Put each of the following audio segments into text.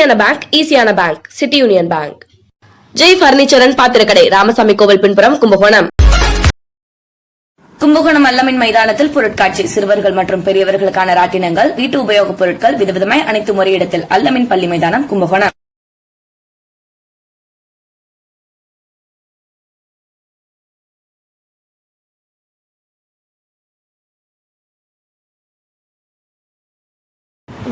ஈஸியான பேங்க் ஈஸியான bank City Union Bank Jai furniture and பாத்திரக்கடை Ramasamy கோவில் பின்புறம் கும்பகோணம் கும்பகோணம் அல்லமின் மைதானத்தில் பொருட்காட்சி சிறுவர்கள் மற்றும் பெரியவர்களுக்கான ராட்டினங்கள் வீட்டு உபயோகப் பொருட்கள் விதவிதமாய் அனைத்து முறையிடத்தில் அல்லமின் பள்ளி மைதானம் கும்பகோணம்.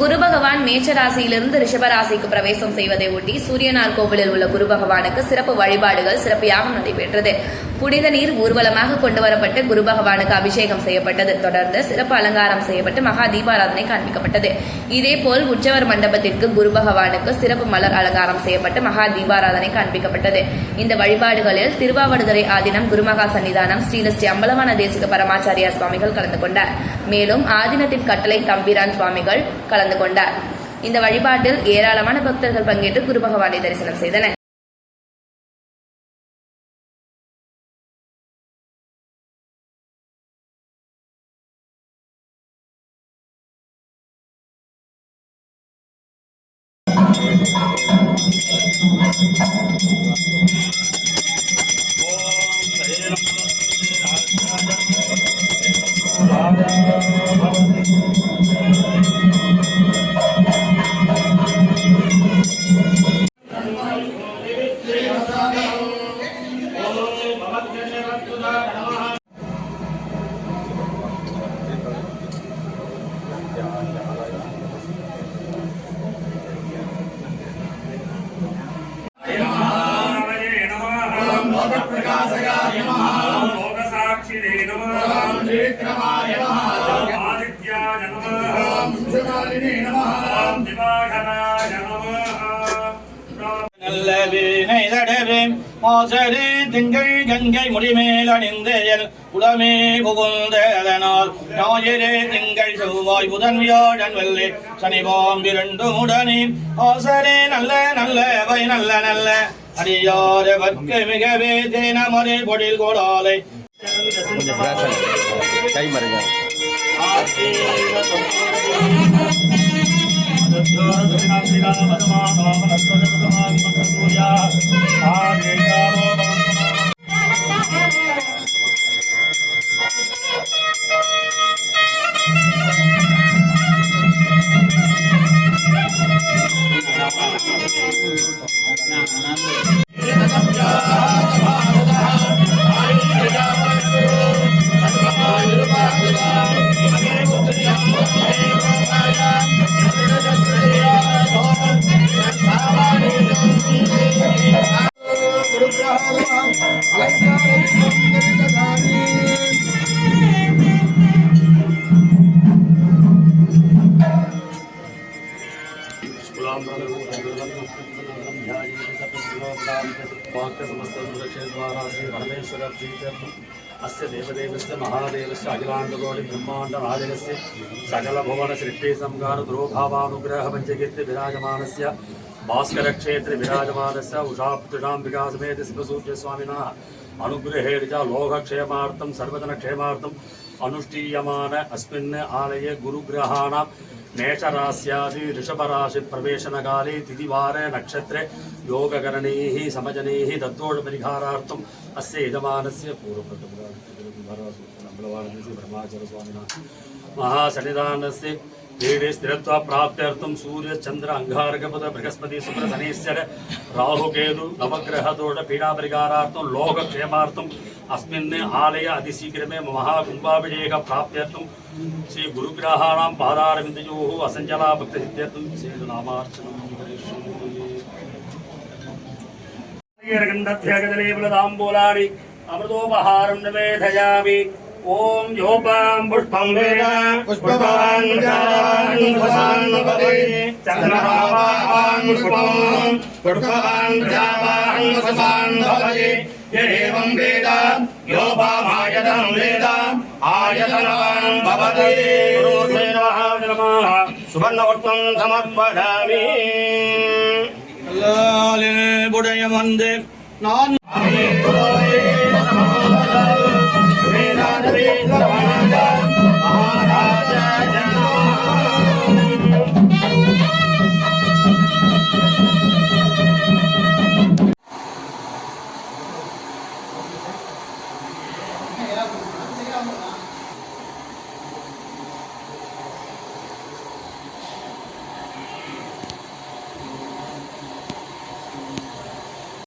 குரு பகவான் மேச்சராசியிலிருந்து ரிஷபராசிக்கு பிரவேசம் செய்வதை ஒட்டி சூரியனார் கோவிலில் உள்ள குரு பகவானுக்கு சிறப்பு வழிபாடுகள் சிறப்பு யாகம் நடைபெற்றது. புனித நீர் ஊர்வலமாக கொண்டு வரப்பட்டு குரு பகவானுக்கு அபிஷேகம் செய்யப்பட்டது. தொடர்ந்து சிறப்பு அலங்காரம் செய்யப்பட்டு மகா தீபாராதனை காண்பிக்கப்பட்டது. இதேபோல் உற்சவர் மண்டபத்திற்கு குரு பகவானுக்கு சிறப்பு மலர் அலங்காரம் செய்யப்பட்டு மகா தீபாராதனை காண்பிக்கப்பட்டது. இந்த வழிபாடுகளில் திருவாவடுதுறை ஆதீனம் குருமகா சன்னிதானம் ஸ்ரீலஸ்ரீ அம்பலவான தேசிக பரமாச்சாரியார் சுவாமிகள் கலந்து கொண்டார். மேலும் ஆதீனத்தின் கட்டளை தம்பிரான் சுவாமிகள் கலந்து கலந்து கொண்டார் இந்த வழிபாட்டில் ஏராளமான பக்தர்கள் பங்கேற்று குரு பகவானை தரிசனம் செய்தனர் விக்ரமாய நமः ஆதித்யாய நமः ஓம் நல்ல வீணை தடவே மோசடி திங்கள் கங்கை முடிமேல் அணிந்தேயல் உளமே புகுந்த அதனால் ஞாயிறே திங்கள் செவ்வாய் புதன் வியாழன் வெள்ளி சனி பாம்பிரண்டு உடனே. ஆசரே நல்ல நல்ல வை நல்ல நல்ல. அடியாரவர்க்கு மிகவே தினமறை பொழில் கோடாலை. ऐसा ही मर गया पाक्यसमस्तक्षेद्वारा श्रीपरमेश्वरप्रीत्यर्थम् अस्य देवदेवस्य, महादेवस्य अखिलाण्डकोटिब्रह्माण्डराजकस्य सकलभुवनसृष्टिसंगानुद्रोभावानुग्रहपञ्चकीर्ति विराजमानस्य, भास्करक्षेत्रे विराजमानस्य उषाप्तृषाम्बिकासमेति शिवसूर्यस्वामिनः अनुग्रहेण च लोकक्षेमार्थं सर्वजनक्षेमार्थम् अनुष्ठीयमान, अस्मिन् आलये गुरुग्रहाणां మేషరాశ్యాది ఋషభరాశి ప్రవేశనకాలే తిదివారే నక్షత్రే యోగకరణై సమజనై దద్దోషపరిహారార్థం అస్య యజమానస్య పూర్వప్రతిభారాసు బ్రహ్మాచార స్వామిన మహాసన్నిధానస్య వీడి స్థిరత్వ ప్రాప్త్యర్థం సూర్య చంద్ర అంగారకపద బృహస్పతి శుక్ర శనీశ్వర రాహుకేతు నవగ్రహదోష పీడాపరిహారార్థం లోకక్షేమార్థం అస్మిన్ ఆలయ అతిశీఘ్రమే మహాకుంభాభిషేక ప్రాప్త్యర్థం శ్రీ గురుగ్రహాణం పాదారవిందయో అసంచలా భక్తి సిద్ధ్యర్థం శ్రీ నామార్చనం అమృతోపహారం నివేదయామి ॐ योपां पुष्पं वेद पुष्पवान् जावान् पुष्पान् भवति चन्द्रभावान् पुष्पं पुष्पवान् जावान् पुष्पान् भवति यदेवं वेद योपामायतं वेद आयतनवान् भवति गुरुते नमः नमः सुवर्णवट्टं समर्पयामि அல்லாலில் புடைய வந்து நான் we're Maharaja Jagannath.